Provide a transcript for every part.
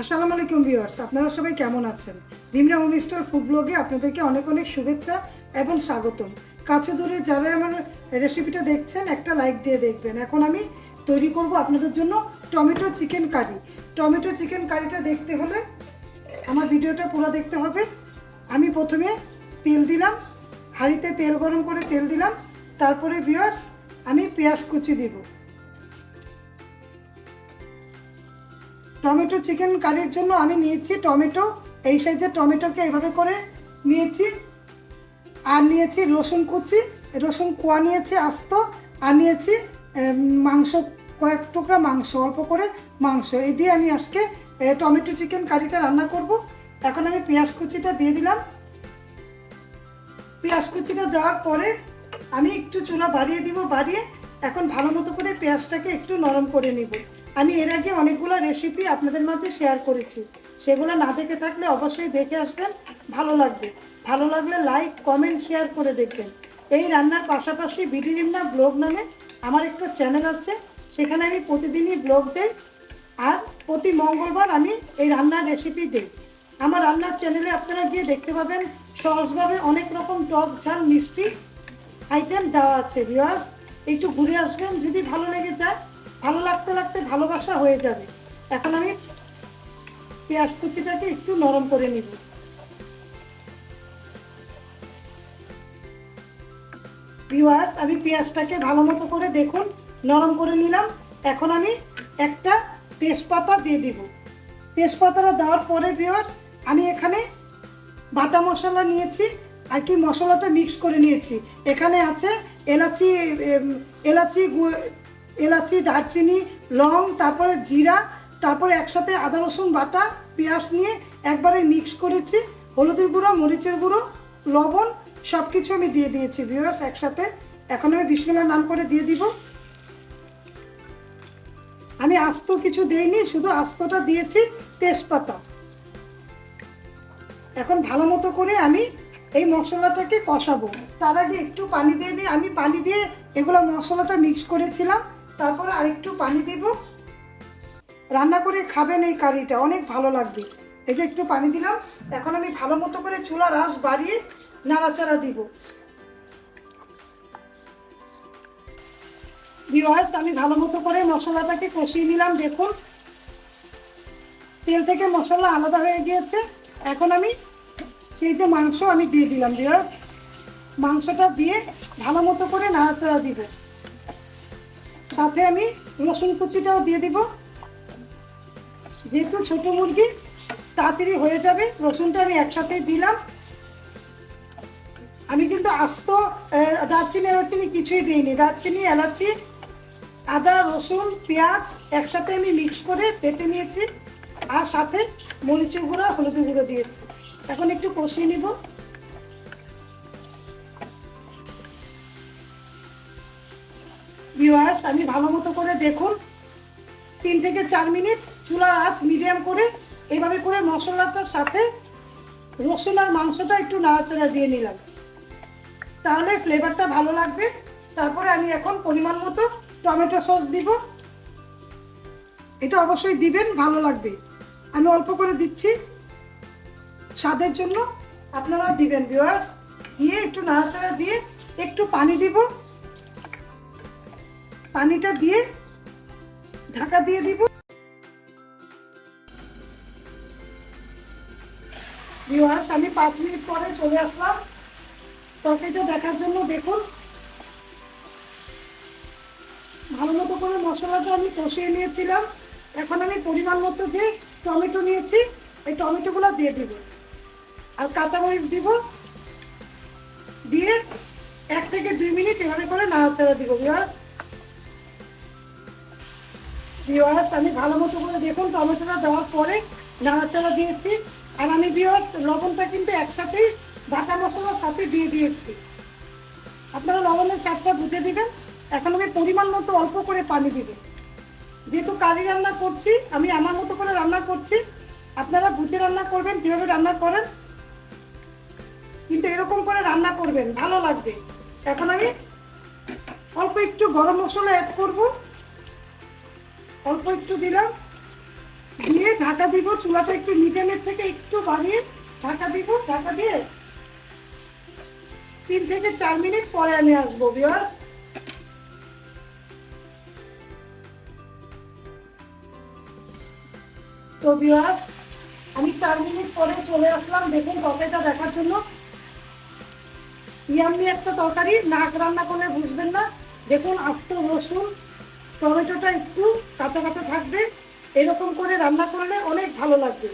আসসালামু আলাইকুম ভিউয়ার্স, আপনারা সবাই কেমন আছেন? রিমরা হোম স্টার ফুড ব্লগে আপনাদেরকে অনেক অনেক শুভেচ্ছা এবং স্বাগতম। কাছে দূরে যারা আমার রেসিপিটা দেখছেন, একটা লাইক দিয়ে দেখবেন। এখন আমি তৈরি করব আপনাদের জন্য tomato chicken curry. Tomato chicken কারিটা দেখতে হলে আমার ভিডিওটা পুরো দেখতে হবে। আমি প্রথমে তেল দিলাম, হাঁড়িতে তেল গরম করে তেল দিলাম। তারপরে ভিউয়ার্স, আমি পেঁয়াজ কুচি দিব। টমেটো চিকেন কারির জন্য আমি নিয়েছি টমেটো। এই সাইজের টমেটোকে এইভাবে করে নিয়েছি। আর নিয়েছি রসুন কুচি। রসুন কোয়া নিয়েছি আস্ত। আর নিয়েছি মাংস, কয়েক টুকরা মাংস, অল্প করে মাংস। এই দিয়ে আমি আজকে টমেটো চিকেন কারিটা রান্না করব। এখন আমি পেঁয়াজ কুচিটা দিয়ে দিলাম। পেঁয়াজ কুচিটা দেওয়ার পরে আমি একটু চুলা বাড়িয়ে দিব, বাড়িয়ে এখন ভালো মতো করে পেঁয়াজটাকে একটু নরম করে নিব। আমি এর আগে অনেকগুলো রেসিপি আপনাদের মাঝে শেয়ার করেছি। সেগুলো না দেখে থাকলে অবশ্যই দেখে আসবেন, ভালো লাগবে। ভালো লাগলে লাইক কমেন্ট শেয়ার করে দেখবেন। এই রান্নার পাশাপাশি বিডি রিমনা ব্লগ নামে আমার একটা চ্যানেল আছে। সেখানে আমি প্রতিদিনই ব্লগ দেই আর প্রতি মঙ্গলবার আমি এই রান্নার রেসিপি দিই। আমার রান্নার চ্যানেলে আপনারা গিয়ে দেখতে পাবেন সহজভাবে অনেক রকম টক ঝাল, মিষ্টি আইটেম দেওয়া আছে। ভিউয়ার্স একটু ঘুরে আসবেন, যদি ভালো লেগে যায় ভালো লাগতে লাগতে ভালোবাসা হয়ে যাবে। এখন আমি পেঁয়াজ কুচিটাকে একটু নরম করে নিব। ভিউয়ার্স আমি পেঁয়াজটাকে ভালো মতো করে দেখুন, নরম করে নিলাম। এখন আমি একটা তেজপাতা দিয়ে দিব। তেজপাতাটা দেওয়ার পরে ভিউয়ার্স আমি এখানে বাটা মশলা নিয়েছি আর কি মশলাটা মিক্স করে নিয়েছি। এখানে আছে এলাচি এলাচি এলাচি, দারচিনি, লং, তারপরে জিরা, তারপরে একসাথে আদা, রসুন, বাটা, পেঁয়াজ নিয়ে একবারে মিক্স করেছি। হলুদের গুঁড়ো, মরিচের গুঁড়ো, লবণ সব কিছু আমি দিয়ে দিয়েছি ভিউয়ার্স একসাথে। এখন আমি বিসমিল্লার নাম করে দিয়ে দিব। আমি আস্ত কিছু দেইনি, শুধু আস্তটা দিয়েছি তেজপাতা। এখন ভালো মতো করে আমি এই মশলাটাকে কষাবো। তার আগে একটু পানি দিয়ে দিই। আমি পানি দিয়ে এগুলো মশলাটা মিক্স করেছিলাম। তারপরে আরেকটু পানি দিব। রান্না করে খাবেন এই কারিটা, অনেক ভালো লাগবে। এই যে একটু পানি দিলাম, এখন আমি ভালো মতো করে চুলার আঁচ বাড়িয়ে নাড়াচাড়া দিব। ভিওয়ার্স আমি ভালো মতো করে মশলাটাকে কষিয়ে নিলাম, দেখুন। তেল থেকে মশলা আলাদা হয়ে গিয়েছে। এখন আমি সেই যে মাংস আমি দিয়ে দিলাম ভিওয়ার্স মাংসটা দিয়ে ভালো মতো করে নাড়াচাড়া দিব সাথে আমি রসুন কুচিটাও দিয়ে দিব। যেহেতু ছোট মুরগি, তাড়াতাড়ি হয়ে যাবে। রসুনটা আমি একসাথে দিলাম। আমি কিন্তু আস্ত দারচিনি, এলাচিনি কিছুই দিইনি। দারচিনি, এলাচি, আদা, রসুন, পেঁয়াজ একসাথে আমি মিক্স করে পেটে নিয়েছি। আর সাথে মরিচের গুঁড়ো, হলুদের গুঁড়ো দিয়েছি। এখন একটু কষিয়ে নিব। ভিউয়ার্স আমি ভালো মতো করে দেখুন। তিন থেকে চার মিনিট চুলার আঁচ মিডিয়াম করে এইভাবে করে মশলাটার সাথে রসুন আর মাংসটা একটু নাড়াচাড়া দিয়ে নিলাম। তাহলে ফ্লেভারটা ভালো লাগবে। তারপরে আমি এখন পরিমাণ মতো টমেটো সস দিব। এটা অবশ্যই দিবেন, ভালো লাগবে। আমি অল্প করে দিচ্ছি স্বাদের জন্য। আপনারা দিবেন ভিউয়ার্স দিয়ে একটু নাড়াচাড়া দিয়ে একটু পানি দিব। পানিটা দিয়ে ঢাকা দিয়ে দিব। আমি পাঁচ মিনিট পরে চলে আসলাম। তরকারিটা দেখার জন্য দেখুন। ভালো মতো করে মশলাটা আমি কষিয়ে নিয়েছিলাম। এখন আমি পরিমাণ মতো যে টমেটো নিয়েছি, এই টমেটোগুলো দিয়ে দিব। আর কাঁচামরিচ দিব। দিয়ে এক থেকে দুই মিনিট এভাবে করে নাড়াচাড়া দিব ভিওয়ার্স ভিওয়ার্স আমি ভালো মতো করে দেখুন, টমেটোটা দেওয়ার পরে নাড়াচাড়া দিয়েছি। আর আমি ভিওয়ার্স লবণটা কিন্তু একসাথেই বাটা মশলার সাথে দিয়ে দিয়েছি। আপনারা লবণের স্বাদটা বুঝে দিবেন। এখন আমি পরিমাণ মতো অল্প করে পানি দিব। যেহেতু কারি রান্না করছি, আমি আমার মতো করে রান্না করছি, আপনারা বুঝে রান্না করবেন যেভাবে রান্না করেন। কিন্তু এরকম করে রান্না করবেন, ভালো লাগবে। এখন আমি অল্প একটু গরম মশলা অ্যাড করব। অল্প একটু দিলাম। দিয়ে ঢাকা দিব, চুলাটা একটু মিডিয়ামের থেকে একটু বাড়িয়ে ঢাকা দিব। ঢাকা দিয়ে তিন থেকে চার মিনিট পরে আমি আসব বিয়ার তো বিয়ার আমি চার মিনিট পরে চলে আসলাম। দেখুন, তরকারিটা দেখার জন্য। ইয়াম্মি একটা তরকারি, নাক রান্না করলে বুঝবেন না। দেখুন, আস্ত রসুন, টমেটোটা একটু কাঁচা কাঁচা থাকবে, এরকম করে রান্না করলে অনেক ভালো লাগবে।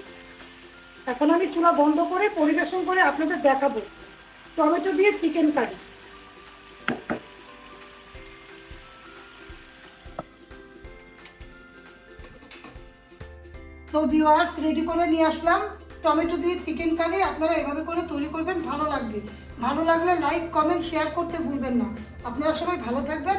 এখন আমি চুলা বন্ধ করে পরিবেশন করে আপনাদের দেখাবো। টমেটো দিয়ে চিকেন কারি। তো ভিউয়ার্স রেডি করে নিয়ে আসলাম। টমেটো দিয়ে চিকেন কারি আপনারা এভাবে করে তৈরি করবেন, ভালো লাগবে। ভালো লাগলে লাইক কমেন্ট শেয়ার করতে ভুলবেন না। আপনারা সবাই ভালো থাকবেন।